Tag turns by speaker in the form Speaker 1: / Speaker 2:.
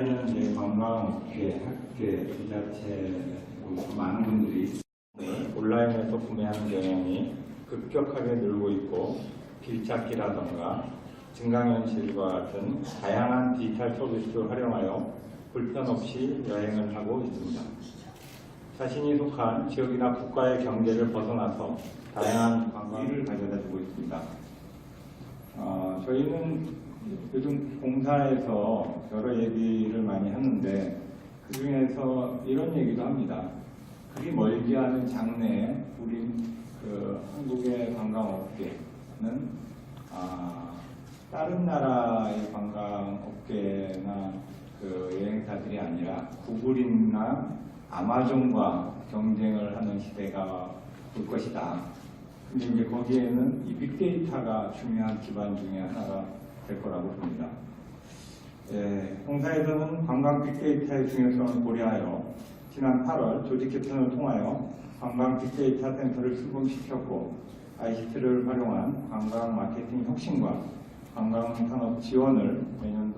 Speaker 1: 온라인은 이제 관광업계, 학계, 지자체 뭐 많은 분들이 온라인에서 구매하는 경향이 급격하게 늘고 있고 길찾기라던가 증강현실과 같은 다양한 디지털 서비스를 활용하여 불편 없이 여행을 하고 있습니다. 자신이 속한 지역이나 국가의 경계를 벗어나서 다양한 관광을 가져다 주고 있습니다. 어, 저희는 요즘 공사에서 여러 얘기를 많이 하는데 그 중에서 이런 얘기도 합니다. 그리 멀지 않은 장래에 우리 그 한국의 관광업계는 아, 다른 나라의 관광업계나 그 여행사들이 아니라 구글이나 아마존과 경쟁을 하는 시대가 올 것이다. 근데 이제 거기에는 이 빅데이터가 중요한 기반 중에 하나가 될 거라고 봅니다. 예, 홍사에서는 관광 빅데이터의 중요성을 고려하여 지난 8월 조직 개편을 통하여 관광 빅데이터 센터를 출범시켰고 ICT를 활용한 관광 마케팅 혁신과 관광 산업 지원을 주요